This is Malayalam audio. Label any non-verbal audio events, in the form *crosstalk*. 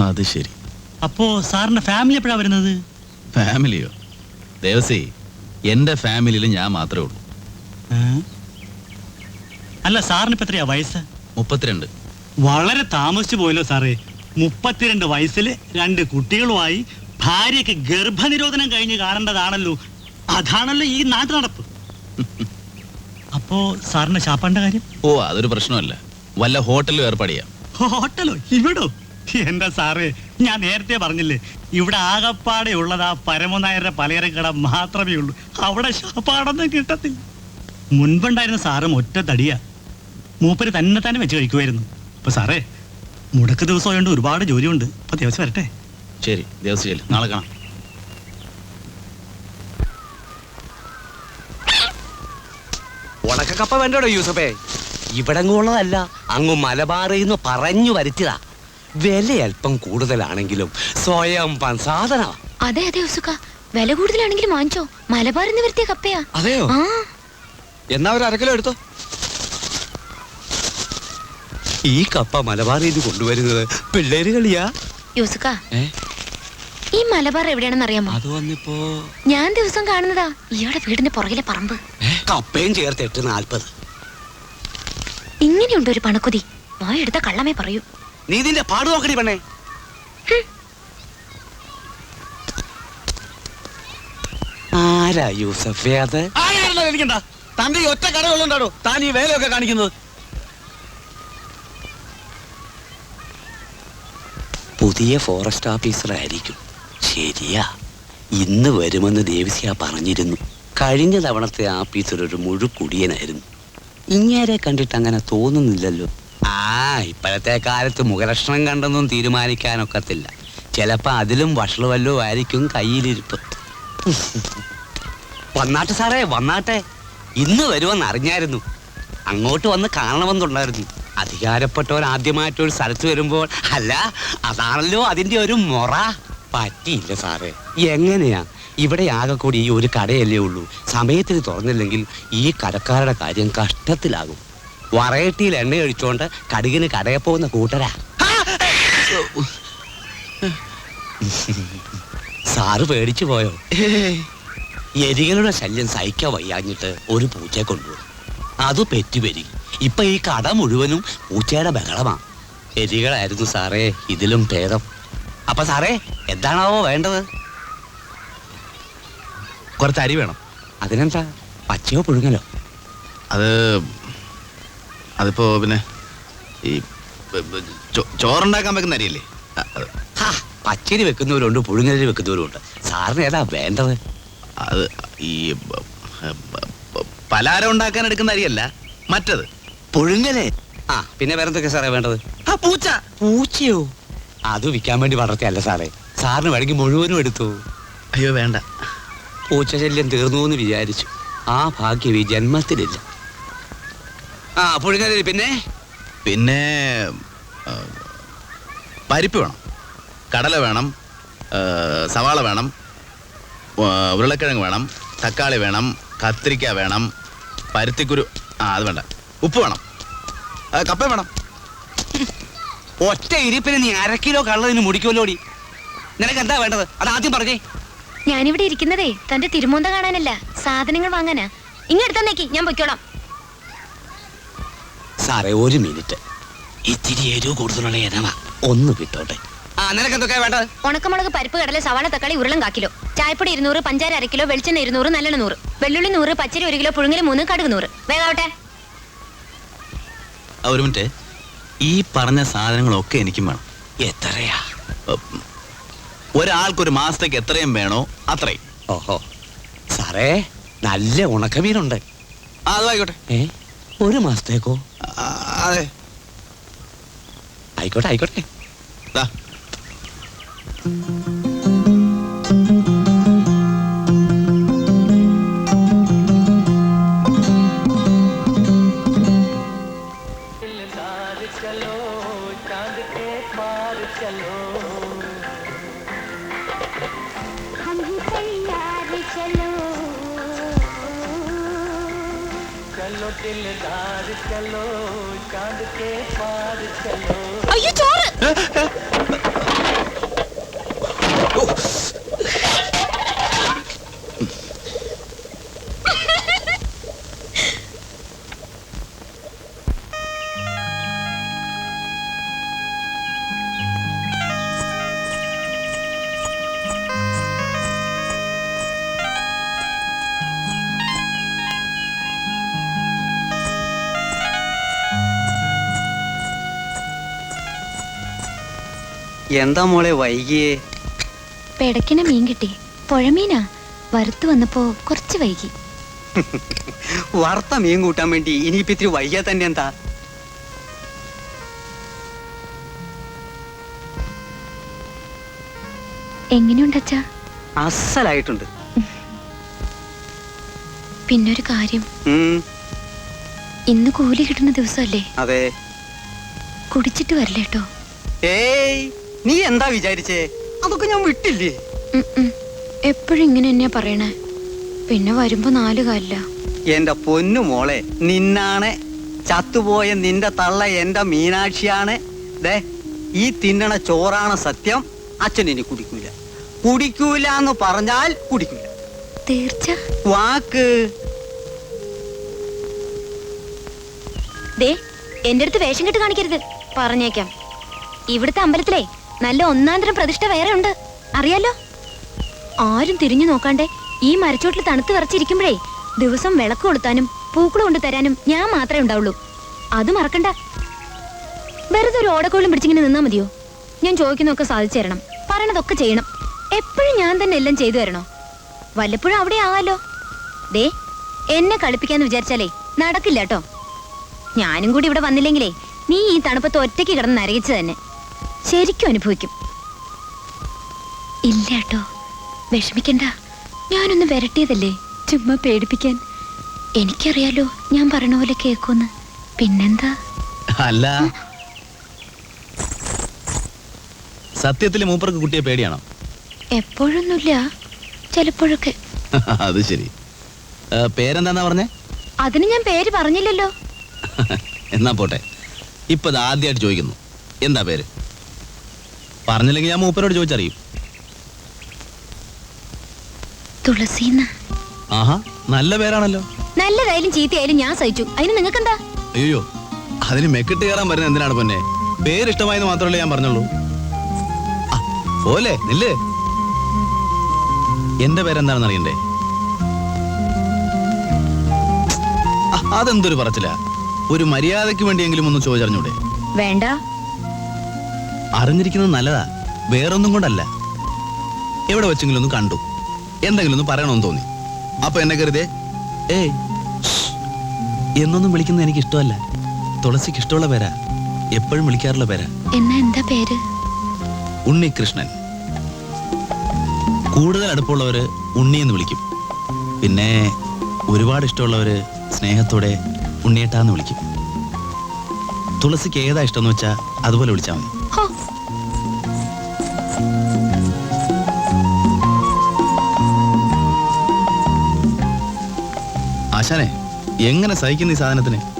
അത് ശരി. അപ്പോ സാറിന്റെ ഫാമിലി എപ്പോഴാ വരുന്നത്? ഫാമിലിയോ ദേവസി എന്റെ ഫാമിലിയിൽ ഞാൻ മാത്രമേ ഉള്ളൂ. ഏ? അല്ല സാറിന് ഇപ്പൊ എത്രയാ വയസ്സ്? മുപ്പത്തിരണ്ട്. വളരെ താമസിച്ചു പോയല്ലോ സാറേ. മുപ്പത്തിരണ്ട് വയസ്സിൽ രണ്ട് കുട്ടികളുമായി ഭാര്യയ്ക്ക് ഗർഭനിരോധനം കഴിഞ്ഞ് കാണേണ്ടതാണല്ലോ. അതാണല്ലോ ഈ നാട്ടു നടപ്പ്. *laughs* അപ്പോ സാറിന്റെ ശാപ്പാന്റെ കാര്യം? ഓ അതൊരു പ്രശ്നമല്ല. വല്ല ഹോട്ടലിലും ഏർപ്പാട് ചെയ്യാം ഹോട്ടലോ? ഇവിടോ? എന്താ സാറേ ഞാൻ നേരത്തെ പറഞ്ഞില്ലേ ഇവിടെ ആകപ്പാടെ ഉള്ളത് ആ പരമനായരുടെ പലചരക്കട മാത്രമേ ഉള്ളൂ. അവിടെ ഷാപ്പാടൊന്നും കിട്ടത്തില്ല. മുൻപുണ്ടായിരുന്ന സാറും ഒറ്റ തടിയാ. മൂപ്പര് തന്നെ തന്നെ വെച്ച് കഴിക്കുമായിരുന്നു അപ്പൊ സാറേ മുടക്ക് ദിവസമായോണ്ട് ഒരുപാട് ജോലിയുണ്ട്. അപ്പൊ ദിവസം വരട്ടെ? ശരി ദിവസം ചെല്ലു. നാളെ കാണാം. ഉണക്കക്കപ്പ വേണ്ടോ യൂസഫേ. ഇവിടെ അങ്ങുള്ളതല്ല അങ്ങ് മലബാറിന്ന് നിന്ന് പറഞ്ഞു വരുത്തിയതാ. വില അല്പം കൂടുതലാണെങ്കിലും സ്വയം സാധന. അതെ അതെ ഉസുക്ക വില കൂടുതലാണെങ്കിലും വാങ്ങിച്ചോ. മലബാറിന്ന് വരുത്തിയ കപ്പയാ. അതെയോ? എന്നാ ഒരു അരക്കിലോ എടുത്തോ. ഈ കപ്പ മലബാറിൽ നിന്ന് കൊണ്ടുവരുന്നത് പിള്ളേര് കളിയാ. യൂസുക്ക ഈ മലബാർ എവിടെയാണെന്ന് അറിയാമോ? അത് വന്നിപ്പോ ഞാൻ ദിവസം കാണുന്നതാ. ഇയാളുടെ വീടിന്റെ പുറകിലെ പറമ്പ്. കപ്പയും ചേർത്ത് എട്ട് നാൽപ്പത്. ഇങ്ങനെയുണ്ട് ഒരു പണക്കുതി. വായെടുത്ത കള്ളമേ പറയൂ. നീ ഇതിന്റെ പാട് നോക്കടി പെണ്ണേ. ആരാ യൂസഫേ അത് ആരാണെന്നോ എനിക്കണ്ട തന്റെ ഈ ഒറ്റ കടകളുണ്ടാടോ താൻ ഈ വേലയൊക്കെ കാണിക്കുന്നത്? പുതിയ ഫോറസ്റ്റ് ഓഫീസർ ആയിരിക്കും. ശരിയാ. ഇന്ന് വരുമെന്ന് ദേവസ്യ പറഞ്ഞിരുന്നു. കഴിഞ്ഞ തവണത്തെ ആഫീസർ ഒരു മുഴുക്കുടിയനായിരുന്നു ഇങ്ങേരെ കണ്ടിട്ട് അങ്ങനെ തോന്നുന്നില്ലല്ലോ. ആ ഇപ്പോഴത്തെ കാലത്ത് മുഖലക്ഷണം കണ്ടൊന്നും തീരുമാനിക്കാനൊക്കത്തില്ല. ചിലപ്പോ അതിലും വഷളുവല്ലോ ആയിരിക്കും കയ്യിലിരിപ്പ്. വന്നാട്ടെ സാറേ വന്നാട്ടെ. ഇന്ന് വരുമെന്ന് അറിഞ്ഞായിരുന്നു. അങ്ങോട്ട് വന്ന് കാണണമെന്നുണ്ടായിരുന്നു. അധികാരപ്പെട്ടവർ ആദ്യമായിട്ടൊരു സ്ഥലത്ത് വരുമ്പോൾ അല്ല അതാണല്ലോ അതിന്റെ ഒരു മൊറ. പറ്റിയില്ല സാറേ. എങ്ങനെയാ? ഇവിടെ ആകെ കൂടി ഈ ഒരു കടയല്ലേ ഉള്ളൂ. സമയത്തിന് തുറന്നില്ലെങ്കിൽ ഈ കടക്കാരുടെ കാര്യം കഷ്ടത്തിലാകും. വറയട്ടിയിൽ എണ്ണ ഒഴിച്ചുകൊണ്ട് കടുകിന് കടയെ പോകുന്ന കൂട്ടരാ. സാറ് പേടിച്ചു പോയോ? എരികളുടെ ശല്യം സഹിക്കാൻ വയ്യാഞ്ഞിട്ട് ഒരു പൂച്ചയെ കൊണ്ടുപോയി. അത് പെറ്റുപെരി. ഇപ്പൊ ഈ കട മുഴുവനും പൂച്ചയുടെ ബഹളമാ. എരികളായിരുന്നു സാറേ ഇതിലും ഭേദം. അപ്പൊ സാറേ എന്താണാവോ വേണ്ടത്? കുറച്ച് അരി വേണം. അതിനെന്താ? പച്ചയോ പുഴുങ്ങലോ? അത് അതിപ്പോ പിന്നെ ഈ ചോറുണ്ടാക്കാൻ വെക്കുന്ന അരിയല്ലേ? പച്ചരി വെക്കുന്നവരുണ്ട് പുഴുങ്ങലരി വെക്കുന്നവരുണ്ട് സാറിന് ഏതാ വേണ്ടത്? അത് ഈ പലഹാരം ഉണ്ടാക്കാൻ എടുക്കുന്ന അരിയല്ല മറ്റത്. പുഴുങ്ങലേ? ആ പിന്നെ വേറെ വേറെന്തൊക്കെ സാറേ വേണ്ടത്? ആ പൂച്ച. പൂച്ചയോ? അത് വിൽക്കാൻ വേണ്ടി വളർത്തിയല്ല സാറേ. സാറിന് വേണമെങ്കിൽ മുഴുവനും എടുത്തു. അയ്യോ വേണ്ട. പൂച്ച ശല്യം തീർന്നു എന്ന് വിചാരിച്ചു. ആ ഭാഗ്യം ഈ ജന്മത്തിലില്ല. ആ പുഴുങ്ങലരി പിന്നെ. പിന്നെ പരിപ്പ് വേണം കടല വേണം സവാള വേണം ഉരുളക്കിഴങ്ങ് വേണം തക്കാളി വേണം കത്തിരിക്ക വേണം പരുത്തിക്കുരു ആ അത് വേണ്ട. ഉപ്പ് വേണം കപ്പ വേണം. ഒറ്റ ഇരിപ്പിന് നീ അര കിലോ കള്ളതിന് മുടിക്കുമല്ലോടി നിനക്ക് എന്താ വേണ്ടത്? അത് ആദ്യം പറഞ്ഞേ. ഞാനിവിടെ ഇരിക്കുന്നതേ തന്റെ തിരുമോന്ത കാണാനല്ല സാധനങ്ങൾ വാങ്ങാനാ. ഇങ്ങെടുത്തന്നേക്ക് ഞാൻ പൊയ്ക്കോളാം. സാറേ ഒരു മിനിറ്റ്. ഇത്തിരി എരിവ് കൂടുതലുള്ള ഇനവാ ഒന്ന് വിട്ടോട്ടെ ആ വേണ്ടത്? ഉണക്കമുളക് പരിപ്പ് കടല സവാള തക്കാളി ഉരുളം കാക്കിലോ. കിലോ ചായപ്പൊടി ഇരുന്നൂറ് പഞ്ചാര അര കിലോ വെളിച്ചെണ്ണ ഇരുന്നൂറ് നല്ലെണ്ണ നൂറ്. വെള്ളുള്ളി നൂറ് പച്ചരി ഒരു കിലോ പുഴുങ്ങൽ മൂന്ന് കടുക് നൂറ്. വേഗാവട്ടെ. ആ, ഒരു മിനിറ്റ്. ഈ പറഞ്ഞ സാധനങ്ങളൊക്കെ എനിക്കും വേണം. എത്രയാ? ഉം, ഒരാൾക്കൊരു മാസത്തേക്ക് എത്രയും വേണോ അത്രയും. ഓഹോ. സാറേ നല്ല ഉണക്കമീനുണ്ട്. ആ അത് ആയിക്കോട്ടെ ഏ ഒരു മാസത്തേക്കോ? അതെ. ആയിക്കോട്ടെ ആയിക്കോട്ടെ. चलो दिलदार चलो चांद के पार चलो എന്താ മോളെ വൈകിയേ? പെടക്കിന മീൻ കിട്ടി. പുഴമീനാ വറുത്തു വന്നപ്പോ കുറച്ച് വൈകി. വറുത്ത മീൻ കൂട്ടാൻ വേണ്ടി ഇനിയിപ്പോ ഇത്തിരി വൈകിയാ തന്നെ എന്താ? എങ്ങനെയുണ്ട് അച്ഛാ അസലായിട്ടുണ്ട്. പിന്നൊരു കാര്യം. ഉം, ഇന്ന് കൂലി കിട്ടുന്ന ദിവസമല്ലേ അതെ. കുടിച്ചിട്ട് വരില്ല കേട്ടോ ഏയ്! നീ എന്താ വിചാരിച്ചേ? അതൊക്കെ ഞാൻ വിട്ടില്ലേ? എപ്പോഴും ഇങ്ങനെ എന്നെ പറയണേ. പിന്നെ വരുമ്പോ നാല് കാലില്ല എന്റെ പൊന്നു മോളെ നിന്നാണ്. ചത്തുപോയ നിന്റെ തള്ള എന്റെ മീനാക്ഷിയാണ്. ദേ ഈ തിന്നണ ചോറാണ് സത്യം. അച്ഛൻ ഇനി കുടിക്കൂല. കുടിക്കൂല എന്ന് പറഞ്ഞാൽ കുടിക്കൂല. തീർച്ച. വാക്ക്. ദേ എന്റെ അടുത്ത് വേഷം കെട്ട് കാണിക്കരുത്. പറഞ്ഞേക്കാം. ഇവിടുത്തെ അമ്പലത്തിലെ നല്ല ഒന്നാന്തരം പ്രതിഷ്ഠ വേറെ ഉണ്ട്. അറിയാലോ? ആരും തിരിഞ്ഞു നോക്കാണ്ടേ ഈ മരച്ചോട്ടിൽ തണുത്ത് വിറച്ചിരിക്കുമ്പോഴേ ദിവസം വിളക്ക് കൊളുത്താനും പൂക്കൾ കൊണ്ട് തരാനും ഞാൻ മാത്രമേ ഉണ്ടാവുള്ളൂ. അത് മറക്കണ്ട. വെറുതെ ഒരു ഓടക്കോളും പിടിച്ചിങ്ങനെ നിന്നാ മതിയോ? ഞാൻ ചോദിക്കുന്നതൊക്കെ സാധിച്ചു തരണം. പറയണതൊക്കെ ചെയ്യണം. എപ്പോഴും ഞാൻ തന്നെ എല്ലാം ചെയ്തു തരണോ? വല്ലപ്പോഴും അവിടെ ആവാലോ ദേ എന്നെ കളിപ്പിക്കാന്ന് വിചാരിച്ചാലേ നടക്കില്ല കേട്ടോ. ഞാനും കൂടി ഇവിടെ വന്നില്ലെങ്കിലേ നീ ഈ തണുപ്പത്ത് ഒറ്റയ്ക്ക് കിടന്ന് നരകിച്ചു തന്നെ. ശരിക്കും അനുഭവിക്കും. ഇല്ല കേട്ടോ. വിഷമിക്കണ്ട. ഞാനൊന്ന് വരട്ടിയതല്ലേ? ചുമ്മാ പേടിപ്പിക്കാൻ. എനിക്കറിയാലോ ഞാൻ പറഞ്ഞ പോലെ കേൾക്കുമെന്ന് പിന്നെന്താ? അല്ല. സത്യത്തിൽ മൂപ്പർക്ക് കുട്ടിയെ പേടിയാണോ? എപ്പോഴൊന്നുമില്ല. ചിലപ്പോഴൊക്കെ. *laughs* അത് ശരി. പേരെന്താന്നാ പറഞ്ഞേ? അതിന് ഞാൻ പേര് പറഞ്ഞില്ലല്ലോ. *laughs* എന്നാ പോട്ടെ. ഇപ്പൊ ആദ്യമായിട്ട് ചോദിക്കുന്നു. എന്താ പേര്? പറഞ്ഞില്ലെങ്കിൽ ഞാൻ മൂപ്പരോട് ചോദിച്ചറിയും. തുളസീന്ന്. ആഹാ നല്ല പേരാണല്ലോ. നല്ലതായാലും ചീത്തയായാലും ഞാൻ സഹിച്ചു. അതിന് നിങ്ങൾക്ക് എന്താ അയ്യോ അതിന് മെക്കിട്ട് കയറാൻ പറഞ്ഞ എന്തിനാണ് പൊന്നെ? പേരിഷ്ടമായെന്ന് മാത്രമല്ലേ ഞാൻ പറഞ്ഞുള്ളൂ. ആ, പോലെ നില്ലേ. എന്റെ പേരെന്താണെന്ന് അറിയണ്ടേ? ആ, അതെന്തൊരു പറച്ചില്ല ഒരു മര്യാദയ്ക്ക് വേണ്ടിയെങ്കിലും ഒന്ന് ചോദിച്ചറിഞ്ഞൂടെ? വേണ്ട. അറിഞ്ഞിരിക്കുന്നത് നല്ലതാ. വേറൊന്നും കൊണ്ടല്ല. എവിടെ വെച്ചെങ്കിലും ഒന്ന് കണ്ടു. എന്തെങ്കിലും ഒന്ന് പറയണമെന്ന് തോന്നി. അപ്പൊ എന്നെ കരുതേ ഏയ് ഷ്, എന്നൊന്നും വിളിക്കുന്നത് എനിക്ക് ഇഷ്ടമല്ല തുളസിക്ക് ഇഷ്ടമുള്ള പേരാ. എപ്പോഴും വിളിക്കാറുള്ള പേരാ. എന്നാ എന്താ പേര്? ഉണ്ണികൃഷ്ണൻ. കൂടുതൽ അടുപ്പമുള്ളവര് ഉണ്ണി എന്ന് വിളിക്കും. പിന്നെ ഒരുപാട് ഇഷ്ടമുള്ളവര് സ്നേഹത്തോടെ ഉണ്ണിയേട്ടാന്ന് വിളിക്കും. തുളസിക്ക് ഏതാ ഇഷ്ടം എന്ന് വെച്ചാൽ അതുപോലെ വിളിച്ചാൽ മതി. ആശാനെ എങ്ങനെ സഹിക്കുന്ന ഈ സാധനത്തിന്?